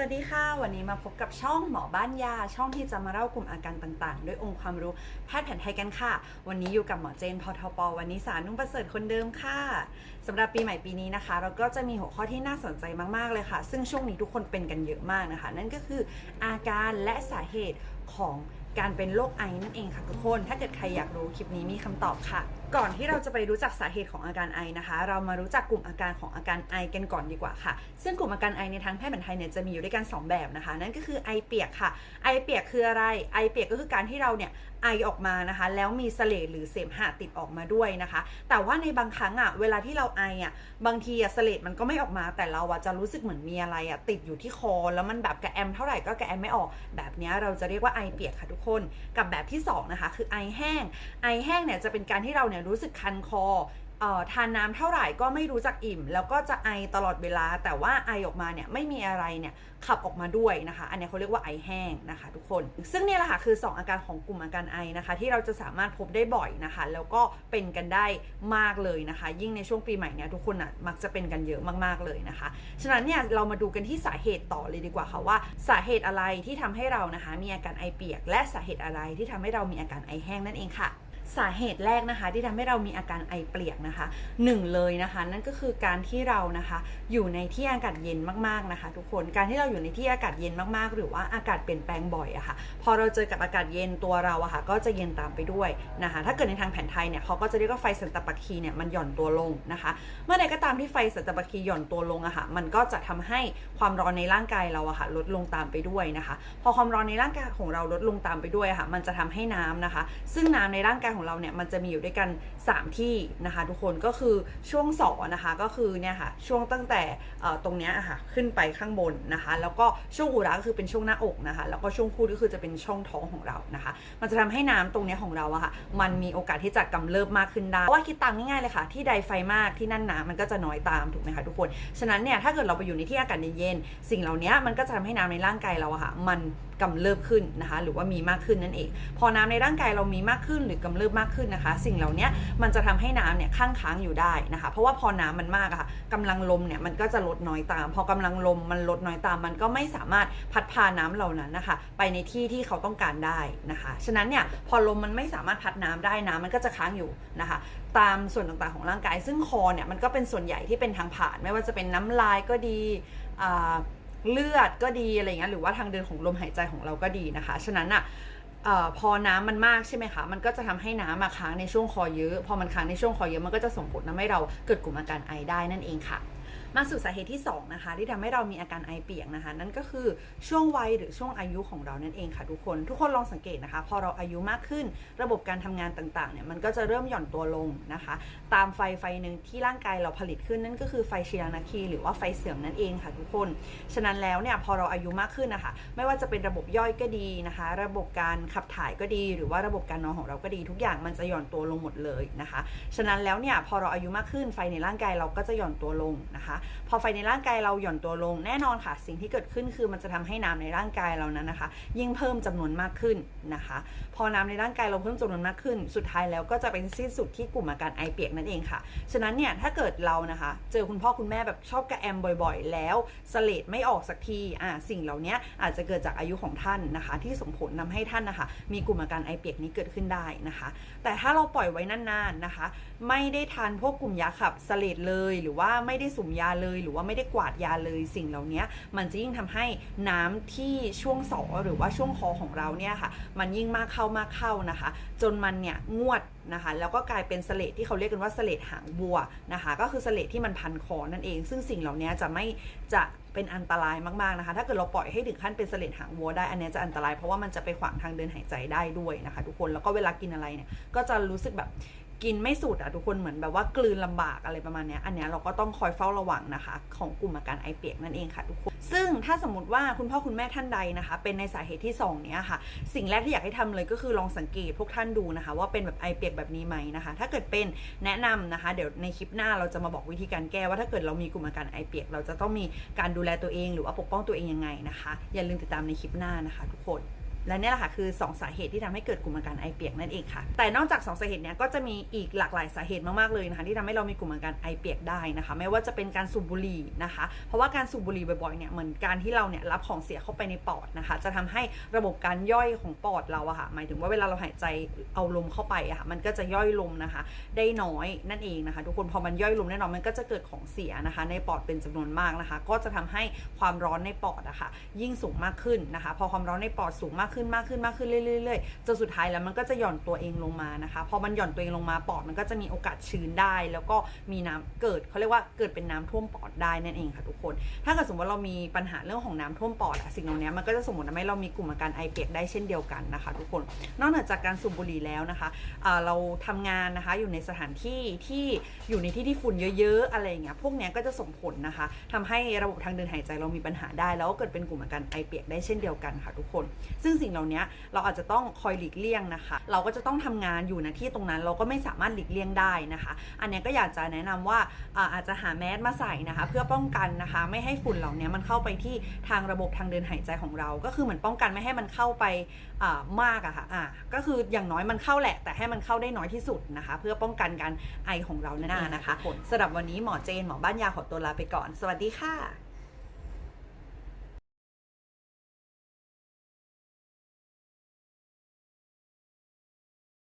วัสดีค่ะ วันนี้มาพบกับช่องหมอบ้านยา ช่องที่จะมาเล่ากลุ่มอาการต่างๆ ด้วยองค์ความรู้แพทย์แผนไทยกันค่ะ วันนี้อยู่กับหมอเจนพทปวันนี้สารนุ่งประเสริฐคนเดิมค่ะสำหรับปีใหม่ปีนี้นะคะ เราก็จะมีหัวข้อที่น่าสนใจมากๆเลยค่ะ ซึ่งช่วงนี้ทุกคนเป็นกันเยอะมากนะคะ นั่นก็คืออาการและสาเหตุของการเป็นโรคไอนั่นเองค่ะทุกคน ถ้าเกิดใครอยากรู้คลิปนี้มีคำตอบค่ะ ก่อนที่เราจะไปรู้จักสาเหตุของอาการไอนะคะ เรามารู้จักกลุ่มอาการของอาการไอกันก่อนดีกว่าค่ะ ซึ่งกลุ่มอาการไอในทางแพทย์แผนไทยเนี่ยจะมีอยู่ด้วยกัน 2 แบบนะคะ นั่นก็คือไอเปียกค่ะ ไอเปียกคืออะไร ไอเปียกก็คือการที่เราเนี่ยไอออกมานะคะ แล้วมีเสลดหรือเสมหะติดออกมาด้วยนะคะ แต่ว่าในบางครั้งอะเวลาที่เราไออะบางทีอะเสลดมันก็ไม่ออกมา แต่เราอะจะรู้สึกเหมือนมีอะไรอะติดอยู่ที่คอ แล้วมันแบบกระแอมเท่าไหร่ก็กระแอมไม่ออก แบบนี้เราจะเรียกว่าไอเปียกค่ะทุกคน กับแบบที่สองนะคะคือไอแห้ง ไอแห้งเนี่ยจะเป็นการที่เราเนี่ยรู้สึกคันคอออทานน้ำเท่าไหร่ก็ไม่รู้จักอิ่ม แล้วก็จะไอตลอดเวลา แต่ว่าไอออกมาเนี่ยไม่มีอะไรเนี่ยขับออกมาด้วยนะคะ อันนี้เขาเรียกว่าไอแห้งนะคะทุกคน ซึ่งเนี่ยแหละค่ะคือ 2 อาการของกลุ่มอาการไอนะคะ ที่เราจะสามารถพบได้บ่อยนะคะ แล้วก็เป็นกันได้มากเลยนะคะ ยิ่งในช่วงปีใหม่เนี่ยทุกคนอะมักจะเป็นกันเยอะมากๆเลยนะคะ ฉะนั้นเนี่ยเรามาดูกันที่สาเหตุต่อเลยดีกว่าค่ะว่า สาเหตุอะไรที่ทำให้เรานะคะ มีอาการไอเปียก และสาเหตุอะไรที่ทำให้เรามีอาการไอแห้งนั่นเองค่ะ สาเหตุแรกนะคะที่ทำให้เรามีอาการไอเปียกนะคะหนึ่งเลยนะคะ นั่นก็คือการที่เรานะคะอยู่ในที่อากาศเย็นมากๆนะคะ ทุกคนการที่เราอยู่ในที่อากาศเย็นมากๆ หรือว่าอากาศเปลี่ยนแปลงบ่อยอะค่ะพอเราเจอกับอากาศเย็นตัวเราอะค่ะก็จะเย็นตามไปด้วยนะคะ ถ้าเกิดในทางแผนไทยเนี่ยเขาก็จะเรียกว่าไฟสันตะปาคีเนี่ยมันหย่อนตัวลงนะคะ เมื่อใดก็ตามที่ไฟสันตะปาคีหย่อนตัวลงอะค่ะมันก็จะทำให้ความร้อนในร่างกายเราอะค่ะลดลงตามไปด้วยนะคะ พอความร้อนในร่างกายของเราลดลงตามไปด้วยอะค่ะมันจะทำให้น้ำนะคะ ซึ่งน้ำในร่างกายของเราเนี่ยมันจะมีอยู่ด้วยกัน 3 ที่นะคะทุกคนก็คือช่วงสอนะคะก็คือเนี่ยค่ะช่วงตั้งแต่ตรงเนี้ยค่ะขึ้นไปข้างบนนะคะ แล้วก็ช่วงอุระก็คือเป็นช่วงหน้าอกนะคะ แล้วก็ช่วงคูดก็คือจะเป็นช่องท้องของเรานะคะ มันจะทำให้น้ำตรงเนี้ยของเราอะค่ะมันมีโอกาสที่จะกำเริบมากขึ้นได้เพราะว่าคิดตามง่ายๆเลยค่ะ ที่ใดไฟมากที่นั่นน้ำมันก็จะน้อยตามถูกไหมคะทุกคนฉะนั้นเนี่ยถ้าเกิดเราไปอยู่ในที่อากาศเย็นๆสิ่งเหล่านี้มันก็จะทำให้น้ำในร่างกายเราอะค่ะมันกำเริบขึ้นนะคะ หรือว่ามีมากขึ้นนั่นเอง พอน้ำในร่างกายเรามีมากขึ้นหรือกำเริบมากขึ้นนะคะ สิ่งเหล่านี้มันจะทำให้น้ำเนี่ยข้างค้างอยู่ได้นะคะ เพราะว่าพอน้ำมันมากอะค่ะกำลังลมเนี่ยมันก็จะลดน้อยตาม พอกำลังลมมันลดน้อยตาม มันก็ไม่สามารถพัดพาน้ำเหล่านั้นนะคะ ไปในที่ที่เขาต้องการได้นะคะฉะนั้นเนี่ยพอลมมันไม่สามารถพัดน้ำได้น้ำมันก็จะค้างอยู่นะคะ ตามส่วนต่างๆของร่างกาย ซึ่งคอเนี่ยมันก็เป็นส่วนใหญ่ที่เป็นทางผ่าน ไม่ว่าจะเป็นน้ำลายก็ดีเลือดก็ดีอะไรเงี้ยหรือว่าทางเดินของลมหายใจของเราก็ดีนะคะ ฉะนั้นอะ อพอน้ำมันมากใช่ไหมคะ มันก็จะทำให้น้ำมาค้างในช่วงคอเยอะ พอมันค้างในช่วงคอเยอะ มันก็จะส่งผลทำให้เราเกิดกลุ่มอาการไอได้นั่นเองค่ะ มาสู่สาเหตุที่2นะคะที่ทำให้เรามีอาการไอเปียกนะคะ นั่นก็คือช่วงวัยหรือช่วงอายุของเรานั่นเองค่ะทุกคน ทุกคนลองสังเกตนะคะ พอเราอายุมากขึ้นระบบการทำงานต่างๆเนี่ยมันก็จะเริ่มหย่อนตัวลงนะคะ ตามไฟไฟหนึ่งที่ร่างกายเราผลิตขึ้นนั่นก็คือไฟเชียงนาคี หรือว่าไฟเสื่อมนั่นเองค่ะทุกคน ฉะนั้นแล้วเนี่ยพอเราอายุมากขึ้นนะคะไม่ว่าจะเป็นระบบย่อยก็ดีนะคะ ระบบการขับถ่ายก็ดี หรือว่าระบบการนอนของเราก็ดี ทุกอย่างมันจะหย่อนตัวลงหมดเลยนะคะ ฉะนั้นแล้วเนี่ยพอเราอายุมากขึ้นไฟในร่างกายเราก็จะหย่อนตัวลงนะคะพอไฟในร่างกายเราหย่อนตัวลงแน่นอนค่ะ สิ่งที่เกิดขึ้นคือมันจะทำให้น้ำในร่างกายเรานั้นนะคะ ยิ่งเพิ่มจำนวนมากขึ้นนะคะ พอน้ำในร่างกายเราเพิ่มจำนวนมากขึ้น สุดท้ายแล้วก็จะเป็นสิ้นสุดที่กลุ่มอาการไอเปียกนั่นเองค่ะ ฉะนั้นเนี่ยถ้าเกิดเรานะคะ เจอคุณพ่อคุณแม่แบบชอบกระแอมบ่อยๆ แล้วสเลดไม่ออกสักทีอ่าสิ่งเหล่านี้อาจจะเกิดจากอายุของท่านนะคะ ที่ส่งผลทาให้ท่านนะคะ มีกลุ่มอาการไอเปียกนี้เกิดขึ้นได้นะคะ แต่ถ้าเราปล่อยไว้นานๆนะคะ ไม่ได้ทานพวกกลุ่มยาขับสเลดเลย หรือว่าไม่ได้สุ่มยาเลย หรือว่าไม่ได้กวาดยาเลยสิ่งเหล่านี้มันจะยิ่งทำให้น้ำที่ช่วงสอหรือว่าช่วงคอของเราเนี่ยค่ะ มันยิ่งมากเข้ามากเข้านะคะ จนมันเนี่ยงวดนะคะแล้วก็กลายเป็นสเลดที่เขาเรียกกันว่าสเลดหางบัวนะคะ ก็คือสเลดที่มันพันคอนั่นเอง ซึ่งสิ่งเหล่านี้จะไม่จะเป็นอันตรายมากๆนะคะ ถ้าเกิดเราปล่อยให้ถึงขั้นเป็นสเลดหางวัวได้อันนี้จะอันตรายเพราะว่ามันจะไปขวางทางเดินหายใจได้ด้วยนะคะ ทุกคนแล้วก็เวลากินอะไรเนี่ยก็จะรู้สึกแบบ กินไม่สุดอะทุกคนเหมือนแบบว่ากลืนลำบากอะไรประมาณเนี้ยอันเนี้ยเราก็ต้องคอยเฝ้าระวังนะคะ ของกลุ่มอาการไอเปียกนั่นเองค่ะทุกคน ซึ่งถ้าสมมติว่าคุณพ่อคุณแม่ท่านใดนะคะ เป็นในสาเหตุที่สองเนี้ยค่ะ สิ่งแรกที่อยากให้ทำเลยก็คือลองสังเกตพวกท่านดูนะคะ ว่าเป็นแบบไอเปียกแบบนี้ไหมนะคะ ถ้าเกิดเป็นแนะนำนะคะ เดี๋ยวในคลิปหน้าเราจะมาบอกวิธีการแก้ว่าถ้าเกิดเรามีกลุ่มอาการไอเปียก เราจะต้องมีการดูแลตัวเอง หรือว่าปกป้องตัวเองยังไงนะคะ อย่าลืมติดตามในคลิปหน้านะคะ ทุกคน และนี่แหละค่ะคือ 2 สาเหตุที่ทำให้เกิดกลุ่มอาการไอเปียกนั่นเองค่ะ แต่นอกจาก 2 สาเหตุเนี้ยก็จะมีอีกหลากหลายสาเหตุมากๆเลยนะคะที่ทำให้เรามีกลุ่มอาการไอเปียกได้นะคะ ไม่ว่าจะเป็นการสูบบุหรี่นะคะ เพราะว่าการสูบบุหรี่บ่อยๆเนี่ยเหมือนการที่เราเนี่ยรับของเสียเข้าไปในปอดนะคะ จะทำให้ระบบการย่อยของปอดเราอะค่ะหมายถึงว่าเวลาเราหายใจเอาลมเข้าไปอะค่ะมันก็จะย่อยลมนะคะ ได้น้อยนั่นเองนะคะ ทุกคนพอมันย่อยลมแน่นอนมันก็จะเกิดของเสียนะคะ ในปอดเป็นจำนวนมากนะคะ ก็จะทำให้ความร้อนในปอดอะค่ะยิ่งสูงมากขึ้นนะคะ พอความร้อนในปอดสูงมากขึ้นมากขึ้นมากขึ้นเรื่อยๆจนสุดท้ายแล้วมันก็จะหย่อนตัวเองลงมานะคะพอมันหย่อนตัวเองลงมาปอดมันก็จะมีโอกาสชื้นได้ แล้วก็มีน้ำเกิดเขาเรียกว่าเกิดเป็นน้ำท่วมปอดได้นั่นเองค่ะทุกคน ถ้าเกิดสมมติว่าเรามีปัญหาเรื่องของน้ำท่วมปอดอะสิ่งเหล่านี้มันก็จะส่งผลทำให้เรามีกลุ่มอาการไอเปียกได้เช่นเดียวกันนะคะ ทุกคน นอกเหนือจากการสูบบุหรี่แล้วนะคะเราทำงานนะคะอยู่ในสถานที่ที่อยู่ในที่ที่ฝุ่นเยอะๆอะไรอย่างเงี้ยพวกเนี้ยก็จะส่งผลนะคะทำให้ระบบทางเดินหายใจเรามีปัญหาได้ แล้วก็เกิดเป็นกลุ่มอาการไอเปียกได้เช่นเดียวกันค่ะทุกคน ซึ่งสิ่งเหล่านี้เราอาจจะต้องคอยหลีกเลี่ยงนะคะ เราก็จะต้องทำงานอยู่ในที่ตรงนั้นเราก็ไม่สามารถหลีกเลี่ยงได้นะคะ อันเนี้ยก็อยากจะแนะนำว่าอ่าอาจจะหาแมสมาใส่นะคะ เพื่อป้องกันนะคะ ไม่ให้ฝุ่นเหล่านี้มันเข้าไปที่ทางระบบทางเดินหายใจของเรา ก็คือเหมือนป้องกันไม่ให้มันเข้าไปอ่ามากอะค่ะอ่าก็คืออย่างน้อยมันเข้าแหละ แต่ให้มันเข้าได้น้อยที่สุดนะคะ เพื่อป้องกันการไอของเรานั่นเองนะคะสำหรับวันนี้หมอเจนหมอบ้านยาขอตัวลาไปก่อน สวัสดีค่ะ